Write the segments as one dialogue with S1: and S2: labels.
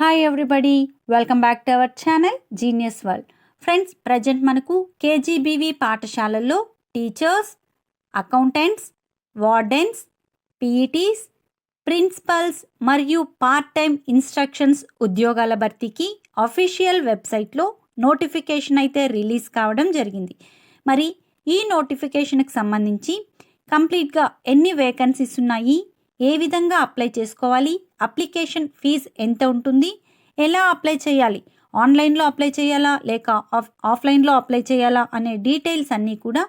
S1: Hi everybody welcome back to our channel genius world friends present మనకు KGBV పాఠశాలల్లో teachers accountants wardens PETs principals మరియు part time instructions ఉద్యోగాల భర్తీకి official వెబ్సైట్లో notification అయితే release కావడం జరిగింది. మరి ఈ నోటిఫికేషన్కి సంబంధించి కంప్లీట్గా ఎన్ని వేకెన్సీస్ ఉన్నాయి? ఏ విధంగా అప్లై చేసుకోవాలి? అప్లికేషన్ ఫీజ్ ఎంత ఉంటుంది? ఎలా అప్లై చేయాలి? ఆన్లైన్లో అప్లై చేయాలా? లేక ఆఫ్ ఆఫ్లైన్లో అప్లై చేయాలా? అనే డీటెయిల్స్ అన్నీ కూడా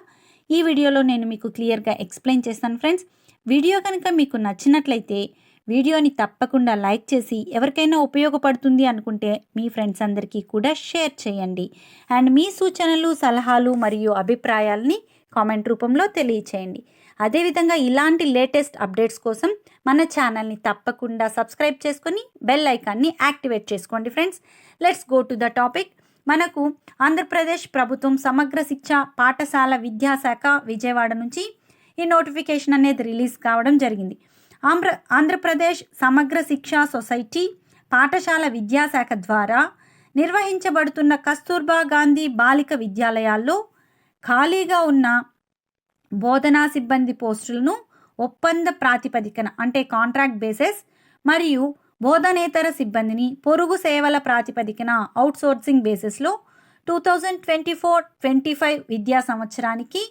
S1: ఈ వీడియోలో నేను మీకు క్లియర్గా ఎక్స్ప్లెయిన్ చేస్తాను ఫ్రెండ్స్. వీడియో కనుక మీకు నచ్చినట్లయితే వీడియోని తప్పకుండా లైక్ చేసి ఎవరికైనా ఉపయోగపడుతుంది అనుకుంటే మీ ఫ్రెండ్స్ అందరికీ కూడా షేర్ చేయండి. అండ్ మీ సూచనలు సలహాలు మరియు అభిప్రాయాల్ని కామెంట్ రూపంలో తెలియచేయండి. అదేవిధంగా ఇలాంటి లేటెస్ట్ అప్డేట్స్ కోసం మన ఛానల్ని తప్పకుండా సబ్స్క్రైబ్ చేసుకొని బెల్ ఐకాన్ని యాక్టివేట్ చేసుకోండి friends. Let's go to the topic మనకు ఆంధ్రప్రదేశ్ ప్రభుత్వం సమగ్ర శిక్ష పాఠశాల విద్యాశాఖ విజయవాడ నుంచి ఈ నోటిఫికేషన్ అనేది రిలీజ్ కావడం జరిగింది. ఆంధ్ర ఆంధ్రప్రదేశ్ సమగ్ర శిక్షా సొసైటీ పాఠశాల విద్యాశాఖ ద్వారా నిర్వహించబడుతున్న కస్తూర్బా గాంధీ బాలిక విద్యాలయాల్లో ఖాళీగా ఉన్న బోధనా సిబ్బంది పోస్టులను ఒప్పంద ప్రాతిపదికన అంటే కాంట్రాక్ట్ బేసెస్ మరియు బోధనేతర సిబ్బందిని పొరుగు సేవల ప్రాతిపదికన అవుట్సోర్సింగ్ బేసిస్లో two thousand twenty four twenty five విద్యా సంవత్సరానికి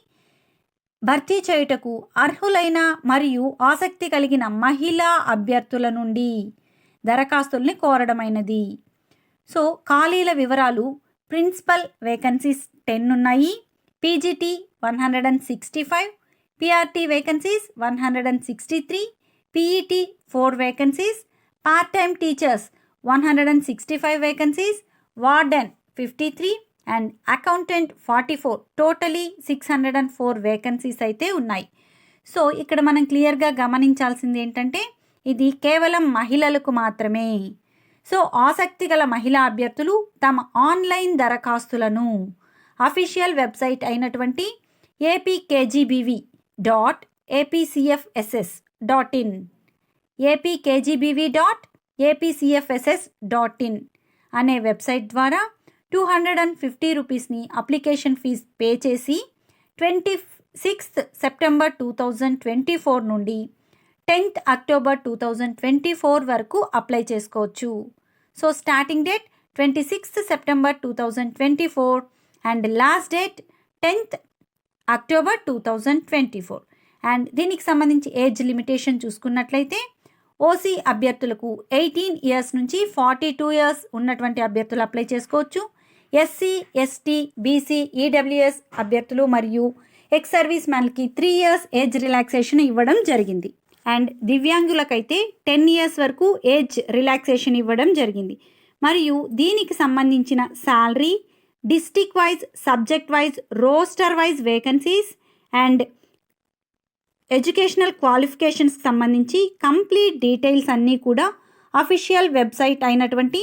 S1: భర్తీ చేయుటకు అర్హులైన మరియు ఆసక్తి కలిగిన మహిళా అభ్యర్థుల నుండి దరఖాస్తుల్ని కోరడమైనది. సో ఖాళీల వివరాలు ప్రిన్సిపల్ వేకెన్సీస్ టెన్ ఉన్నాయి PGT one hundred and sixty five PRT vacancies one hundred and sixty three PET four vacancies part time teachers one hundred and sixty five vacancies warden fifty three and accountant forty four totally six hundred and four vacancies అయితే ఉన్నాయి. So ఇక్కడ మనం క్లియర్గా గమనించాల్సింది ఏంటంటే ఇది కేవలం మహిళలకు మాత్రమే. సో ఆసక్తి గల మహిళా అభ్యర్థులు తమ ఆన్లైన్ దరఖాస్తులను అఫీషియల్ వెబ్సైట్ అయినటువంటి APKGBV dot APCFSS dot in APKGBV dot APCFSS dot in అనే వెబ్సైట్ ద్వారా టూ హండ్రెడ్ అండ్ ఫిఫ్టీ రూపీస్ని అప్లికేషన్ ఫీజ్ పే చేసి twenty sixth September two thousand twenty four నుండి tenth October two thousand twenty four వరకు apply చేసుకోవచ్చు. So starting date twenty sixth September two thousand twenty four and last date tenth October two thousand twenty four and దీనికి సంబంధించి age limitation చూసుకున్నట్లయితే OC అభ్యర్థులకు eighteen years నుంచి forty two years ఉన్నటువంటి అభ్యర్థులు apply చేసుకోవచ్చు. ఎస్సీ ఎస్టీ బీసీ ఈడబ్ల్యూఎస్ అభ్యర్థులు మరియు ఎక్స్ సర్వీస్ మ్యాన్కి త్రీ ఇయర్స్ ఏజ్ రిలాక్సేషన్ ఇవ్వడం జరిగింది. అండ్ దివ్యాంగులకైతే టెన్ ఇయర్స్ వరకు ఏజ్ రిలాక్సేషన్ ఇవ్వడం జరిగింది. మరియు దీనికి సంబంధించిన salary district wise subject wise roster wise vacancies and educational క్వాలిఫికేషన్స్కి సంబంధించి కంప్లీట్ డీటెయిల్స్ అన్నీ కూడా అఫీషియల్ వెబ్సైట్ అయినటువంటి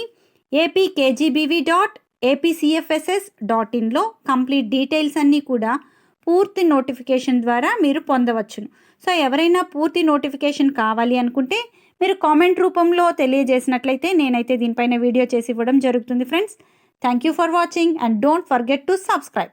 S1: ఏపీకేజీబీవీ డాట్ ఏపీసీఎఫ్ఎస్ఎస్ డాట్ ఇన్లో కంప్లీట్ డీటెయిల్స్ అన్నీ కూడా పూర్తి నోటిఫికేషన్ ద్వారా మీరు పొందవచ్చును సో ఎవరైనా పూర్తి నోటిఫికేషన్ కావాలి అనుకుంటే మీరు కామెంట్ రూపంలో తెలియజేసినట్లయితే నేనైతే దీనిపైన వీడియో చేసి ఇవ్వడం జరుగుతుంది friends. Thank you for watching and don't forget to subscribe.